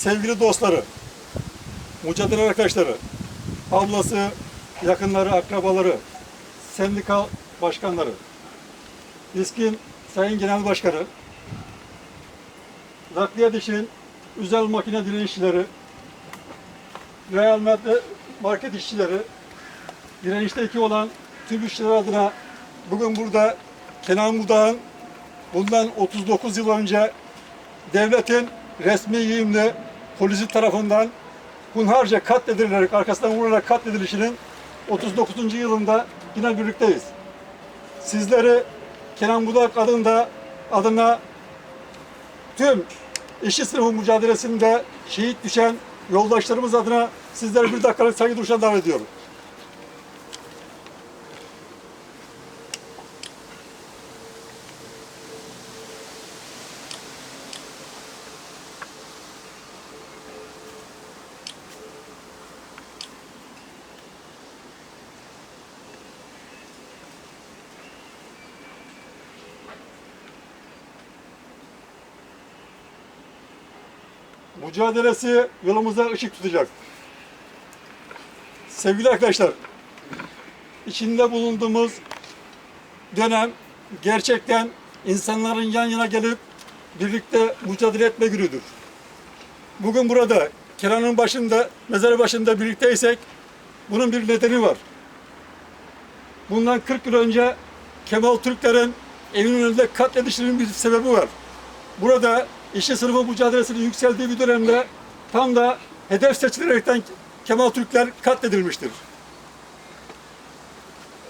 sevgili dostları, mücadele arkadaşları, ablası, yakınları, akrabaları, sendikal başkanları, İSKİ'nin Sayın Genel Başkanı, Nakliye Dişi'nin Üzel Makine Direnişçileri, Real Market işçileri, direnişteki olan tüm işçiler adına bugün burada Kenan Mudağ'ın bundan 39 yıl önce devletin resmi giyimli polisi tarafından hunharca katledilerek, arkasından vurularak katledilişinin 39. yılında yine birlikteyiz. Sizleri Kenan Budak adında adına tüm işçi sınıfı mücadelesinde şehit düşen yoldaşlarımız adına sizleri bir dakikalık saygı duruşuna davet ediyorum. Mücadelesi yolumuza ışık tutacak. Sevgili arkadaşlar, içinde bulunduğumuz dönem gerçekten insanların yan yana gelip birlikte mücadele etme günüdür. Bugün burada Kenan'ın başında, mezarı başında birlikteysek bunun bir nedeni var. Bundan 40 yıl önce Kemal Türklerin evinin önünde katledişinin bir sebebi var. Burada işçi sınıfı mücadelesinin yükseldiği bir dönemde tam da hedef seçilerekten Kemal Türkler katledilmiştir.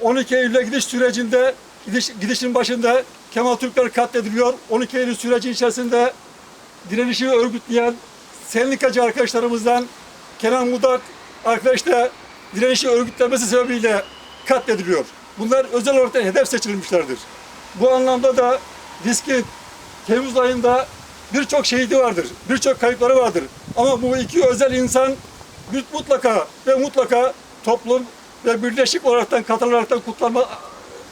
12 Eylül'e gidiş sürecinde gidiş, gidişin başında Kemal Türkler katlediliyor. 12 Eylül süreci içerisinde direnişi örgütleyen sendikacı arkadaşlarımızdan Kenan Mudak arkadaş da direnişi örgütlemesi sebebiyle katlediliyor. Bunlar özel olarak hedef seçilmişlerdir. Bu anlamda da diskin Temmuz ayında birçok şehidi vardır, birçok kayıpları vardır. Ama bu iki özel insan mutlaka ve mutlaka toplum ve birleşik olaraktan katılaraktan kutlanma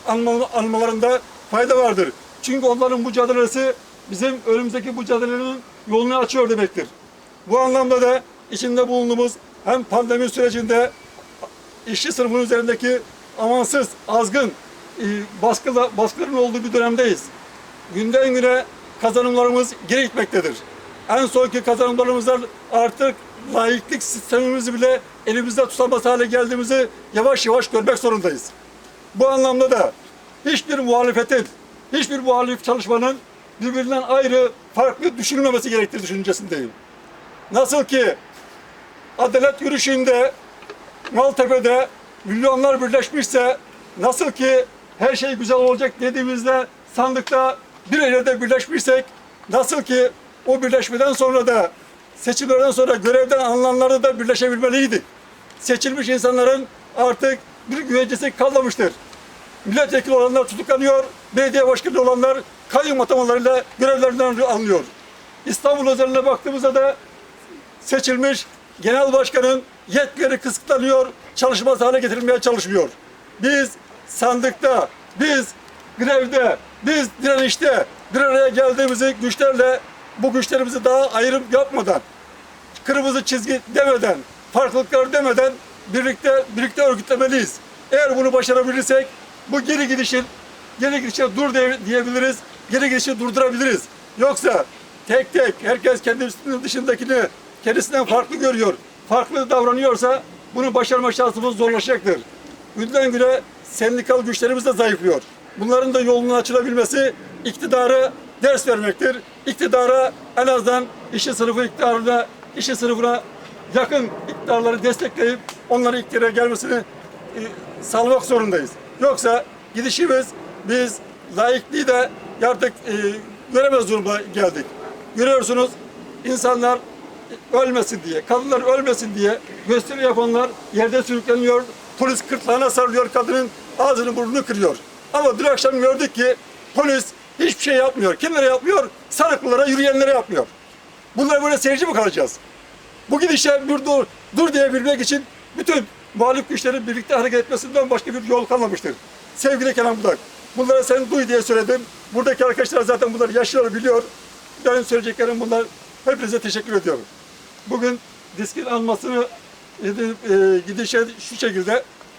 anma, anmalarında fayda vardır. Çünkü onların mücadelesi bizim önümüzdeki mücadelenin yolunu açıyor demektir. Bu anlamda da içinde bulunduğumuz hem pandemi sürecinde işçi sınıfının üzerindeki amansız, azgın e, baskıla, baskıların olduğu bir dönemdeyiz. Günden güne kazanımlarımız geri gitmektedir. En sonki kazanımlarımızdan artık layıklık sistemimizi bile elimizde tutamaz hale geldiğimizi yavaş yavaş görmek zorundayız. Bu anlamda da hiçbir muhalefetin, hiçbir muhalif çalışmanın birbirinden ayrı, farklı düşünülmemesi gerektiği düşüncesindeyim. Nasıl ki adalet yürüyüşünde Maltepe'de milyonlar birleşmişse nasıl ki her şey güzel olacak dediğimizde sandıkta bir yerde birleşmişsek nasıl ki o birleşmeden sonra da seçimlerden sonra görevden alınanlarda da birleşebilmeliydik. Seçilmiş insanların artık bir güvencesi kalmamıştır. Milletvekili olanlar tutuklanıyor, belediye başkanı olanlar kayyum atamalarıyla görevlerinden alınıyor. İstanbul özeline baktığımızda da seçilmiş genel başkanın yetkileri kısıtlanıyor, çalışmaz hale getirilmeye çalışmıyor. Biz sandıkta, biz grevde, biz direnişte bir araya geldiğimizi güçlerle bu güçlerimizi daha ayrım yapmadan, kırmızı çizgi demeden, farklılıklar demeden birlikte birlikte örgütlemeliyiz. Eğer bunu başarabilirsek bu geri gidişin geri gidişe dur diye- diyebiliriz. Geri gidişi durdurabiliriz. Yoksa tek tek herkes kendisinin dışındakini kendisinden farklı görüyor. Farklı davranıyorsa bunu başarma şansımız zorlaşacaktır. Günden güne sendikal güçlerimiz de zayıflıyor. Bunların da yolunun açılabilmesi iktidara ders vermektir. İktidara en azından işçi sınıfı iktidarına, işçi sınıfına yakın iktidarları destekleyip onları iktidara gelmesini e, sağlamak zorundayız. Yoksa gidişimiz biz layıklığı da artık e, göremez duruma geldik. Görüyorsunuz insanlar ölmesin diye, kadınlar ölmesin diye gösteri yapanlar yerde sürükleniyor. Polis kırtlağına sarılıyor, kadının ağzını burnunu kırıyor. Ama dün akşam gördük ki polis hiçbir şey yapmıyor. Kimlere yapmıyor? Sarıklılara, yürüyenlere yapmıyor. Bunlar böyle seyirci mi kalacağız? Bu gidişe bir dur, dur diyebilmek için bütün muhalif güçlerin birlikte hareket etmesinden başka bir yol kalmamıştır. Sevgili Kenan Budak, bunları sen duy diye söyledim. Buradaki arkadaşlar zaten bunları yaşıyor, biliyor. Benim söyleyeceklerim bunlar. Hepinize teşekkür ediyorum. bugün diskin almasını e, e, gidişe şu şekilde